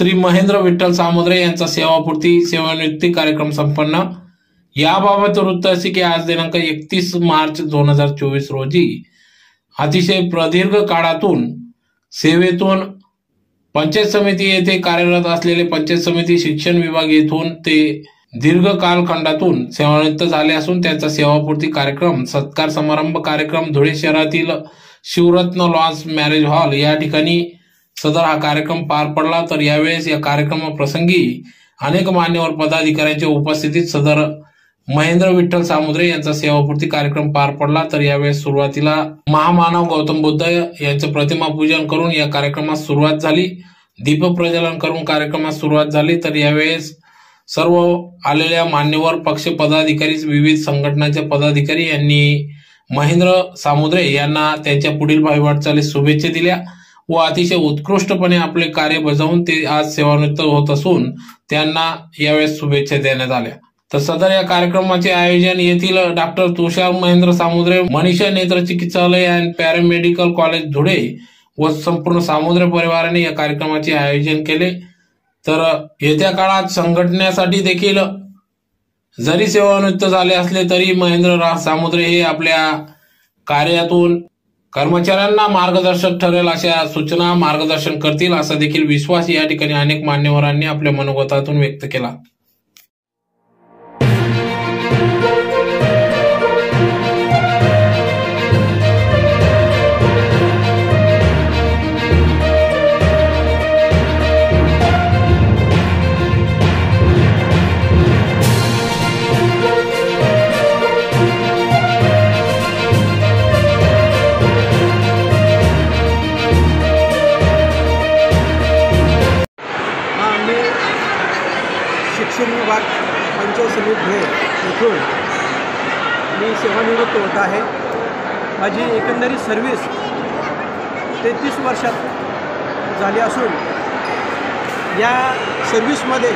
श्री महेंद्र विठ्ठल सामुद्रे यांचा सेवापूर्ती सेवानिवृत्ती कार्यक्रम संपन्न. याबाबत वृत्त असे की आज दिनांक एकतीस मार्च दोन हजार चोवीस रोजी अतिशय प्रदीर्घ काळातून सेवेतून पंचायत समिती येथे कार्यरत असलेले पंचायत समिती शिक्षण विभाग येथून ते दीर्घ कालखंडातून सेवानिवृत्त झाले असून त्यांचा सेवापूर्ती कार्यक्रम सत्कार समारंभ कार्यक्रम धुळे शहरातील शिवरत्न लॉन्स मॅरेज हॉल या ठिकाणी सदर हा कार्यक्रम पार पडला तर यावेळेस या कार्यक्रमाप्रसंगी अनेक मान्यवर पदाधिकाऱ्यांच्या उपस्थितीत सदर महेंद्र विठ्ठल सामुद्रे यांचा सेवापूर्ती कार्यक्रम पार पडला तर यावेळेस सुरुवातीला महामानव गौतम बुद्ध यांचं प्रतिमा पूजन करून या कार्यक्रमास सुरुवात झाली. दीप प्रज्वलन करून कार्यक्रमास सुरुवात झाली तर यावेळेस सर्व आलेल्या मान्यवर पक्ष पदाधिकारी विविध संघटनांचे पदाधिकारी यांनी महेंद्र सामुद्रे यांना त्यांच्या पुढील भावी वाटचालीस शुभेच्छा दिल्या. व अतिशय उत्कृष्टपणे आपले कार्य बजावून ते आज सेवानिवृत्त होत असून त्यांना यावेळेस शुभेच्छा देण्यात आल्या. तर सदर या कार्यक्रमाचे आयोजन येथील डॉक्टर तुषार महेंद्र सामुद्रे मनीषा नेत्र चिकित्सालय अँड पॅरामेडिकल कॉलेज धुळे व संपूर्ण सामुद्रे परिवाराने या कार्यक्रमाचे आयोजन केले. तर येत्या काळात संघटनेसाठी देखील जरी सेवानिवृत्त झाले असले तरी महेंद्र सामुद्रे हे आपल्या कार्यातून कर्मचाऱ्यांना मार्गदर्शक ठरेल अशा सूचना मार्गदर्शन करतील असा देखील विश्वास या ठिकाणी अनेक मान्यवरांनी आपल्या मनोगतातून व्यक्त केला. शिक्षण विभाग पंचायत समिती धुळे येथून मी सेवानिवृत्त होत आहे. माझी एकंदरीत सर्व्हिस तेहतीस वर्षात झाली असून या सर्व्हिसमध्ये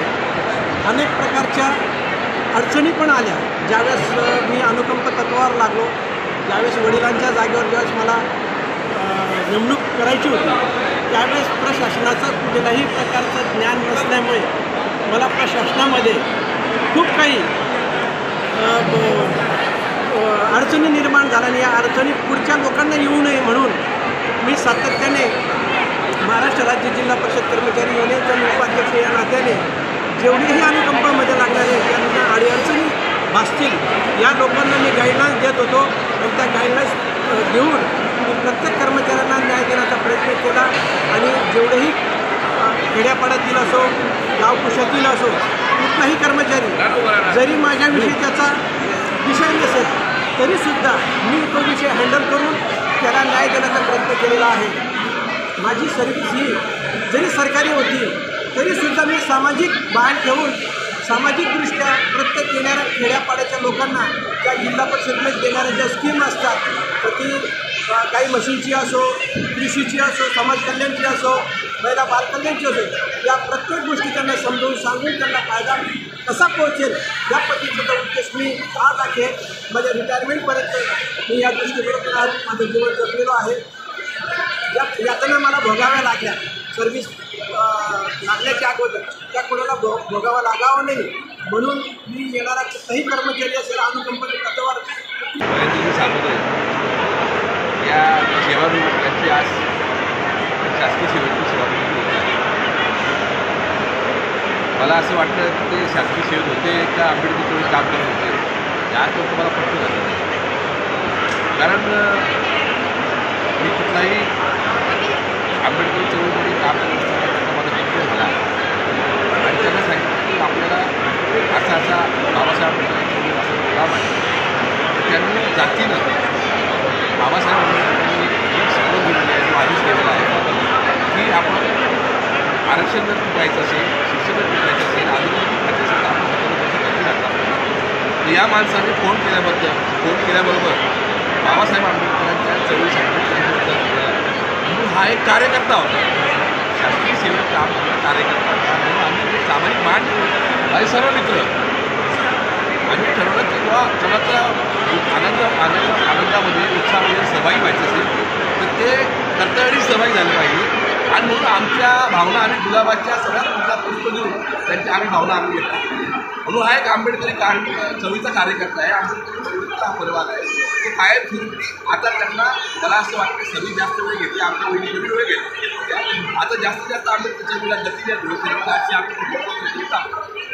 अनेक प्रकारच्या अडचणी पण आल्या. ज्यावेळेस मी अनुकंप तत्वावर लागलो ज्यावेळेस वडिलांच्या जागेवर ज्यावेळेस मला नेमणूक करायची होती त्यावेळेस प्रशासनाचं कुठल्याही प्रकारचं ज्ञान नसल्यामुळे मला प्रशासनामध्ये खूप काही अडचणी निर्माण झाल्या आणि या अडचणी पुढच्या लोकांना येऊ नये म्हणून मी सातत्याने महाराष्ट्र राज्य जिल्हा परिषद कर्मचारी युनियनच्या उपाध्यक्ष या नात्याने जेवढीही अनुकंपामध्ये लागणारे त्यांना अडीअडचणी भासतील. या लोकांना मी गाईडलाईन्स देत होतो आणि त्या गाईडलाईन्स देऊन मी प्रत्येक कर्मचाऱ्यांना न्याय देण्याचा प्रयत्न केला आणि जेवढेही खेड्यापाड्यातील असो गाव कुशातील असो कुठलाही कर्मचारी जरी माझ्याविषयी त्याचा विषय नसेल तरीसुद्धा मी तो विषय हँडल करून त्याला न्याय देण्याचा प्रयत्न केलेला आहे. माझी सर्विस ही जरी सरकारी होती तरीसुद्धा मी सामाजिक बाण ठेवून सामाजिकदृष्ट्या प्रत्येक येणाऱ्या खेड्यापाड्याच्या लोकांना त्या जिल्हा परिषदेत देणाऱ्या ज्या स्कीम असतात तर ती काही मशीनची असो कृषीची असो समाज कल्याणची असो महिला बालकल्याणची असेल या प्रत्येक गोष्टी त्यांना समजवून सांगून त्यांना फायदा कसा पोहोचेल या पद्धतीचा उद्देश मी आज आहे माझ्या रिटायरमेंटपर्यंत मी या दृष्टीकोनातून आज माझं जीवन जगलेलो आहे. या यातना मला भोगाव्या लागल्या. सर्व्हिस लागल्याच्या अगोदर. त्या कोणाला भो भोगावा लागावं नाही. म्हणून मी येणारा कुठलाही कर्मचारी असेल अनुकंपनी तत्वावर महेंद्रजी सामुद्रे या सेवानिवृत्तीची आज शासकीय सेवेतून सेवा मला असं वाटतं की ते शासकीय सेवेत होते का आंबेडकर थोडी काम करत होते? याच लोक मला फक्त झालं कारण मी कुठलाही आंबेडकर चळवळीमध्ये काम करत असताना त्यांना माझा परिचय झाला आणि त्यांना सांगितलं की आपल्याला असा असा बाबासाहेब आंबेडकरांचं असं प्रोग्राम आहे तर त्यांनी जातीनं बाबासाहेब आंबेडकरांनी एक शपथ दिलेली आहे जो आधीच केलेला आहे की आपण शिक्षण जर टिकायचं असेल शिक्षण जर टिकायचं असेल आधुनिक या माणसाने फोन केल्याबद्दल फोन केल्याबरोबर बाबासाहेब आंबेडकरांच्या चळवळीसाठी म्हणून हा एक कार्यकर्ता होता. शासकीय सेवेत काम करणारा कार्यकर्ता होता. म्हणून आम्ही जे सामाजिक मान आणि सर्व मित्र आम्ही ठरवलं की बुवा कोणाचा आनंद आनंद आनंदामध्ये उत्साहामध्ये सहभागी व्हायचं असेल तर ते कर्तव्याने सहभागी झालं पाहिजे. आणि म्हणून आमच्या भावना आम्ही गुलाबाच्या सगळ्यात मोठा पुष्प देऊन त्यांच्या आम्ही भावना आम्ही व्यक्त केली. म्हणून हा एक आंबेडकरी काळ चवीचा कार्यकर्ता आहे. आमचा हा परिवार आहे. ते कायम फिरून आता त्यांना मला असं वाटतं सगळी जास्त वेळ घेतली. आमच्या वहिनी कमी वेळ घेतली आता जास्तीत जास्त आंबेडकरच्या मुला गती द्या धुळे अशी आम्ही